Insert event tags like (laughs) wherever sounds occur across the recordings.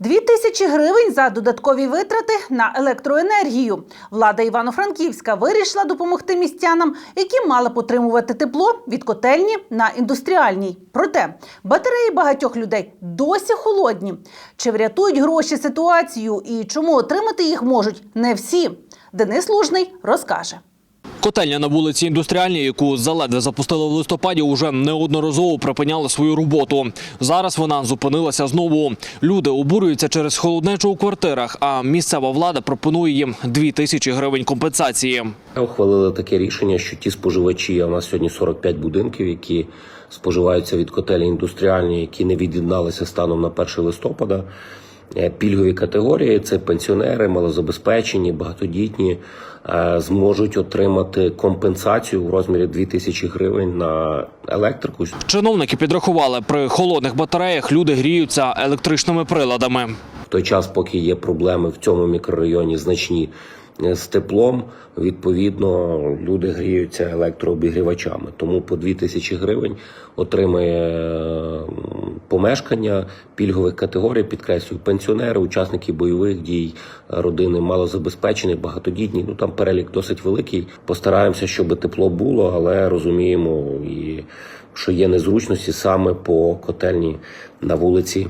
Дві тисячі гривень за додаткові витрати на електроенергію. Влада Івано-Франківська вирішила допомогти містянам, які мали потримувати тепло від котельні на індустріальній. Проте батареї багатьох людей досі холодні. Чи врятують гроші ситуацію і чому отримати їх можуть не всі? Денис Лужний розкаже. Котельня на вулиці Індустріальній, яку заледве запустили в листопаді, уже неодноразово припиняла свою роботу. Зараз вона зупинилася знову. Люди обурюються через холоднечу у квартирах, а місцева влада пропонує їм 2 тисячі гривень компенсації. Ухвалили таке рішення, що ті споживачі, а в нас сьогодні 45 будинків, які споживаються від котелі індустріальні, які не від'єдналися станом на 1 листопада. Е, Пільгові категорії це пенсіонери, малозабезпечені, багатодітні, е, зможуть отримати компенсацію в розмірі 2 тисячі гривень на електрику. Чиновники підрахували, при холодних батареях люди гріються електричними приладами. В той час, поки є проблеми в цьому мікрорайоні значні е, з теплом, відповідно люди гріються електрообігрівачами. Тому по 2 тисячі гривень отримає помешкання пільгових категорій, підкреслюю, пенсіонери, учасники бойових дій, родини малозабезпечені, багатодітні. Ну там перелік досить великий. Постараємося, щоб тепло було, але розуміємо і. Що є незручності саме по котельні на вулиці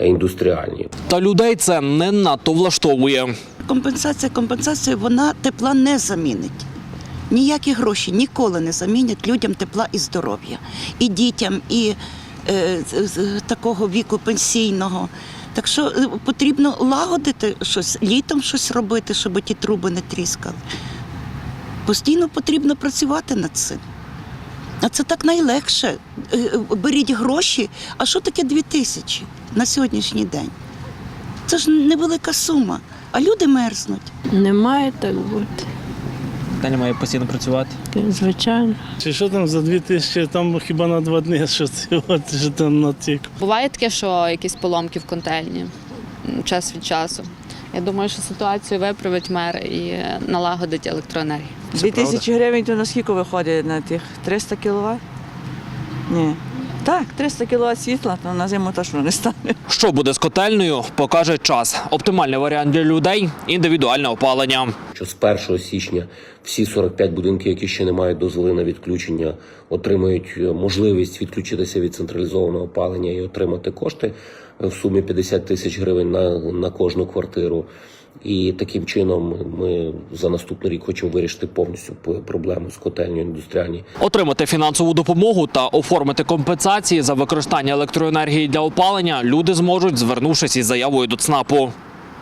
індустріальній. Та людей це не надто влаштовує. Компенсація, компенсація, вона тепла не замінить. Ніякі гроші ніколи не замінять людям тепла і здоров'я, і дітям, і такого віку пенсійного. Так що е, потрібно лагодити щось, літом щось робити, щоб ті труби не тріскали. Постійно потрібно працювати над цим. А це так найлегше. Е, е, Беріть гроші. А що таке дві тисячі на сьогоднішній день? Це ж невелика сума, а люди мерзнуть. Не має так бути, Таня має постійно працювати. звичайно. Чи що там за дві тисячі, там хіба на два дні що це (laughs) от, що там на тік. Буває таке, що якісь поломки в контейні час від часу. Я думаю, що ситуацію виправить мер і налагодить електроенергію. Дві тисячі гривень то на скільки виходить на тих 300 кВт? Ні. Так, 300 кВт світла, то на зиму точно не стане. Що буде з котельною, покаже час. Оптимальний варіант для людей індивідуальне опалення. що з 1 січня всі 45 будинків, які ще не мають дозволи на відключення, отримають е, можливість відключитися від централізованого опалення і отримати кошти в сумі 50 тисяч гривень на, на кожну квартиру. І таким чином ми за наступний рік хочемо вирішити повністю проблему з котельню індустріальні. Отримати фінансову допомогу та оформити компенсації за використання електроенергії для опалення люди зможуть, звернувшись із заявою до ЦНАПу.